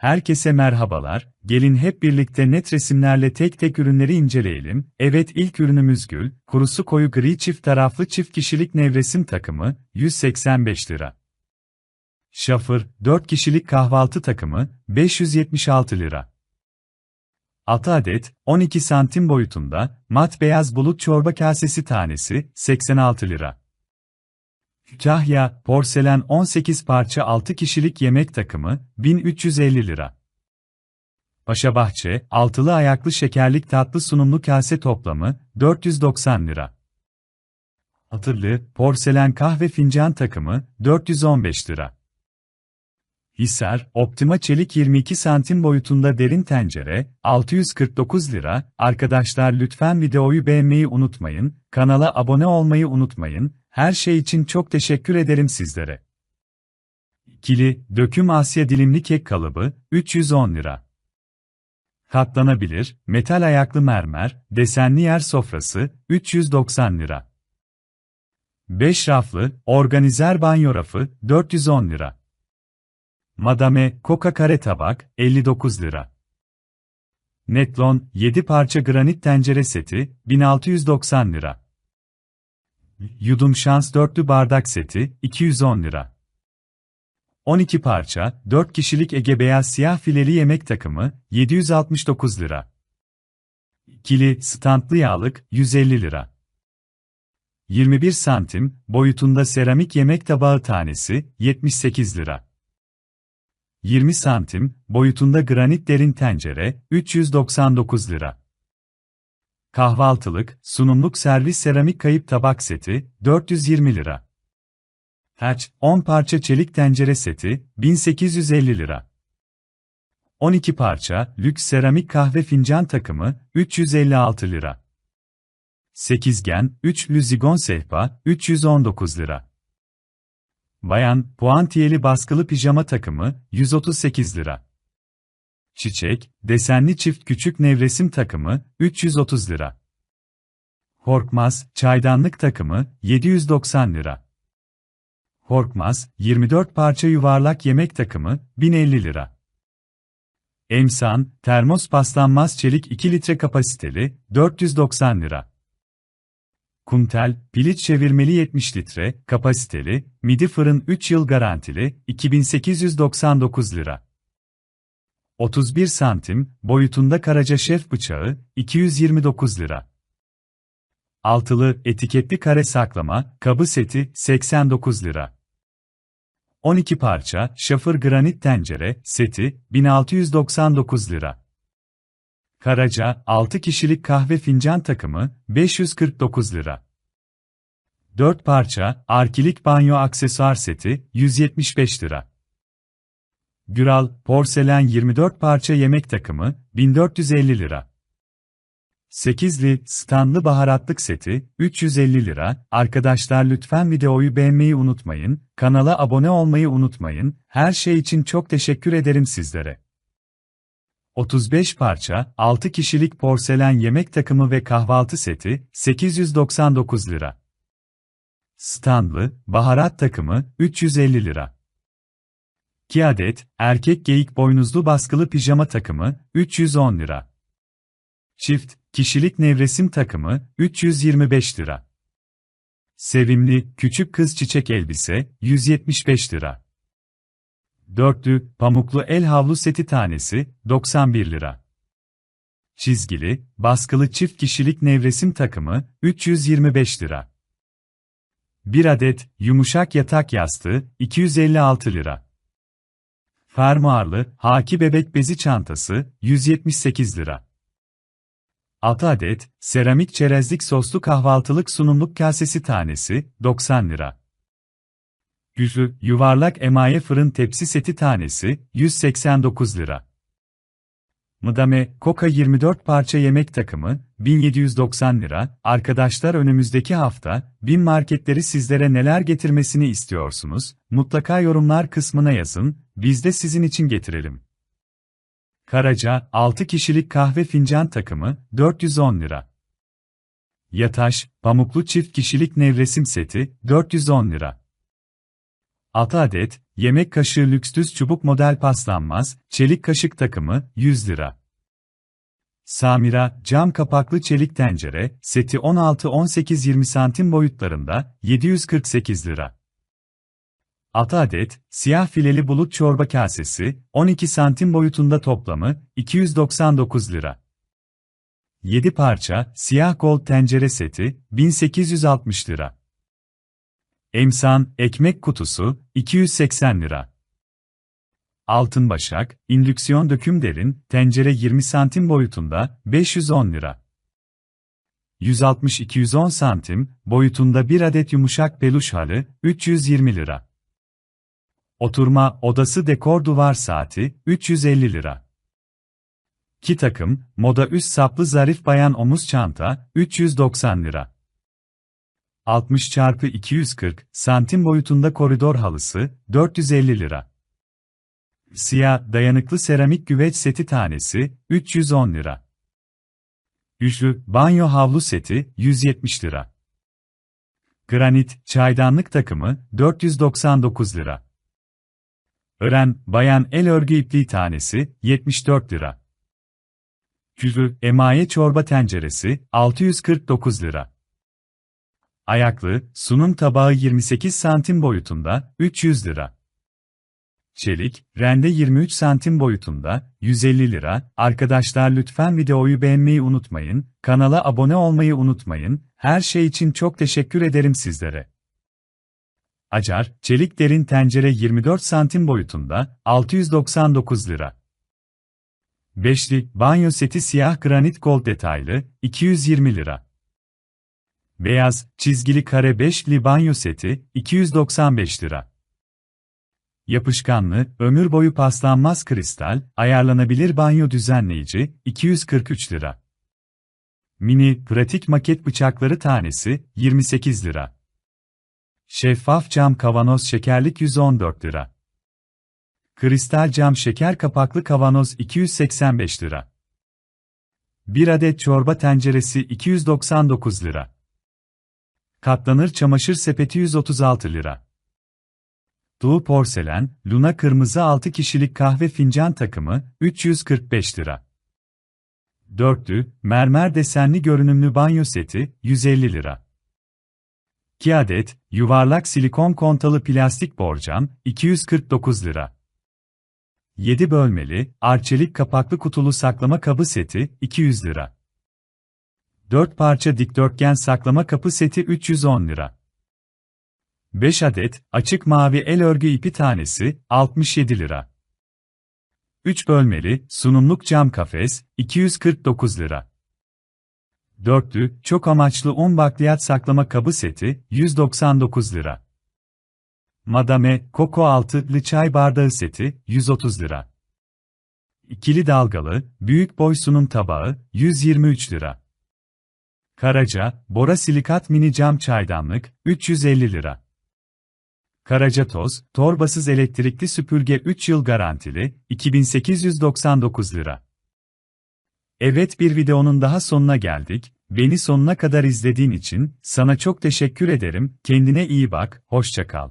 Herkese merhabalar, gelin hep birlikte net resimlerle tek tek ürünleri inceleyelim. Evet ilk ürünümüz gül, kurusu koyu gri çift taraflı çift kişilik nevresim takımı, 185 lira. Şafır, 4 kişilik kahvaltı takımı, 576 lira. 6 adet, 12 santim boyutunda, mat beyaz bulut çorba kasesi tanesi, 86 lira. Kütahya, porselen 18 parça 6 kişilik yemek takımı, 1350 lira. Paşabahçe, altılı ayaklı şekerlik tatlı sunumlu kase toplamı, 490 lira. Hatırlı, porselen kahve fincan takımı, 415 lira. Hisar, Optima Çelik 22 santim boyutunda derin tencere, 649 lira. Arkadaşlar lütfen videoyu beğenmeyi unutmayın, kanala abone olmayı unutmayın, her şey için çok teşekkür ederim sizlere. İkili, döküm Asya dilimli kek kalıbı, 310 lira. Katlanabilir, metal ayaklı mermer, desenli yer sofrası, 390 lira. 5 raflı, organizer banyo rafı, 410 lira. Madame, Coca kare tabak, 59 lira. Netlon, 7 parça granit tencere seti, 1690 lira. Yudum şans dörtlü bardak seti, 210 lira. 12 parça, 4 kişilik Ege beyaz siyah fileli yemek takımı, 769 lira. Kili, standlı yağlık, 150 lira. 21 santim, boyutunda seramik yemek tabağı tanesi, 78 lira. 20 santim, boyutunda granit derin tencere, 399 lira. Kahvaltılık, sunumluk servis seramik kayıp tabak seti, 420 lira. Haç, 10 parça çelik tencere seti, 1850 lira. 12 parça, lüks seramik kahve fincan takımı, 356 lira. Sekizgen, 3 lüzigon sehpa, 319 lira. Bayan, puantiyeli baskılı pijama takımı, 138 lira. Çiçek, desenli çift küçük nevresim takımı, 330 lira. Korkmaz, çaydanlık takımı, 790 lira. Korkmaz, 24 parça yuvarlak yemek takımı, 1050 lira. Emsan, termos paslanmaz çelik 2 litre kapasiteli, 490 lira. Kuntel, piliç çevirmeli 70 litre, kapasiteli, midi fırın 3 yıl garantili, 2899 lira. 31 santim, boyutunda Karaca Şef bıçağı, 229 lira. Altılı, etiketli kare saklama, kabı seti, 89 lira. 12 parça, şafır granit tencere, seti, 1699 lira. Karaca, 6 kişilik kahve fincan takımı, 549 lira. 4 parça, arkilik banyo aksesuar seti, 175 lira. Güral, porselen 24 parça yemek takımı, 1450 lira. 8'li, standlı baharatlık seti, 350 lira. Arkadaşlar lütfen videoyu beğenmeyi unutmayın, kanala abone olmayı unutmayın, her şey için çok teşekkür ederim sizlere. 35 parça, 6 kişilik porselen yemek takımı ve kahvaltı seti, 899 lira. Standlı, baharat takımı, 350 lira. 2 adet, erkek geyik boynuzlu baskılı pijama takımı, 310 lira. Çift, kişilik nevresim takımı, 325 lira. Sevimli, küçük kız çiçek elbise, 175 lira. Dörtlü, pamuklu el havlu seti tanesi, 91 lira. Çizgili, baskılı çift kişilik nevresim takımı, 325 lira. 1 adet, yumuşak yatak yastığı, 256 lira. Fermuarlı, haki bebek bezi çantası, 178 lira. 6 adet, seramik çerezlik soslu kahvaltılık sunumluk kasesi tanesi, 90 lira. Yüzü, yuvarlak emaye fırın tepsi seti tanesi, 189 lira. Madame, Coca 24 parça yemek takımı, 1790 lira. Arkadaşlar önümüzdeki hafta, bin marketleri sizlere neler getirmesini istiyorsunuz? Mutlaka yorumlar kısmına yazın, biz de sizin için getirelim. Karaca, 6 kişilik kahve fincan takımı, 410 lira. Yataş, pamuklu çift kişilik nevresim seti, 410 lira. 6 adet, yemek kaşığı lüks düz çubuk model paslanmaz, çelik kaşık takımı, 100 lira. Samira, cam kapaklı çelik tencere, seti 16-18-20 santim boyutlarında, 748 lira. 6 adet, siyah fileli bulut çorba kasesi, 12 santim boyutunda toplamı, 299 lira. 7 parça, siyah gold tencere seti, 1860 lira. Emsan, ekmek kutusu, 280 lira. Altın başak, indüksiyon döküm derin, tencere 20 santim boyutunda, 510 lira. 160-210 santim, boyutunda bir adet yumuşak peluş halı, 320 lira. Oturma odası dekor duvar saati, 350 lira. 2 takım, moda üst saplı zarif bayan omuz çanta, 390 lira. 60 x 240 santim boyutunda koridor halısı, 450 lira. Siyah, dayanıklı seramik güveç seti tanesi, 310 lira. Üçlü, banyo havlu seti, 170 lira. Granit, çaydanlık takımı, 499 lira. Ören, bayan el örgü ipliği tanesi, 74 lira. Küzü, emaye çorba tenceresi, 649 lira. Ayaklı, sunum tabağı 28 santim boyutunda, 300 lira. Çelik, rende 23 santim boyutunda, 150 lira. Arkadaşlar lütfen videoyu beğenmeyi unutmayın, kanala abone olmayı unutmayın, her şey için çok teşekkür ederim sizlere. Acar, çelik derin tencere 24 santim boyutunda, 699 lira. Beşli, banyo seti siyah granit gold detaylı, 220 lira. Beyaz, çizgili kare beşli banyo seti, 295 lira. Yapışkanlı, ömür boyu paslanmaz kristal, ayarlanabilir banyo düzenleyici, 243 lira. Mini, pratik maket bıçakları tanesi, 28 lira. Şeffaf cam kavanoz şekerlik 114 lira. Kristal cam şeker kapaklı kavanoz 285 lira. 1 adet çorba tenceresi 299 lira. Katlanır çamaşır sepeti 136 lira. Doğu porselen, Luna kırmızı 6 kişilik kahve fincan takımı 345 lira. Dörtlü, mermer desenli görünümlü banyo seti 150 lira. 2 adet, yuvarlak silikon kontalı plastik borcam, 249 lira. 7 bölmeli, arçelik kapaklı kutulu saklama kabı seti, 200 lira. 4 parça dikdörtgen saklama kapı seti 310 lira. 5 adet, açık mavi el örgü ipi tanesi, 67 lira. 3 bölmeli, sunumluk cam kafes, 249 lira. Dörtlü, çok amaçlı un bakliyat saklama kabı seti, 199 lira. Madame, Coco altılı çay bardağı seti, 130 lira. İkili dalgalı, büyük boy sunum tabağı, 123 lira. Karaca, Bora silikat mini cam çaydanlık, 350 lira. Karaca toz, torbasız elektrikli süpürge 3 yıl garantili, 2899 lira. Evet bir videonun daha sonuna geldik. Beni sonuna kadar izlediğin için sana çok teşekkür ederim. Kendine iyi bak, hoşça kal.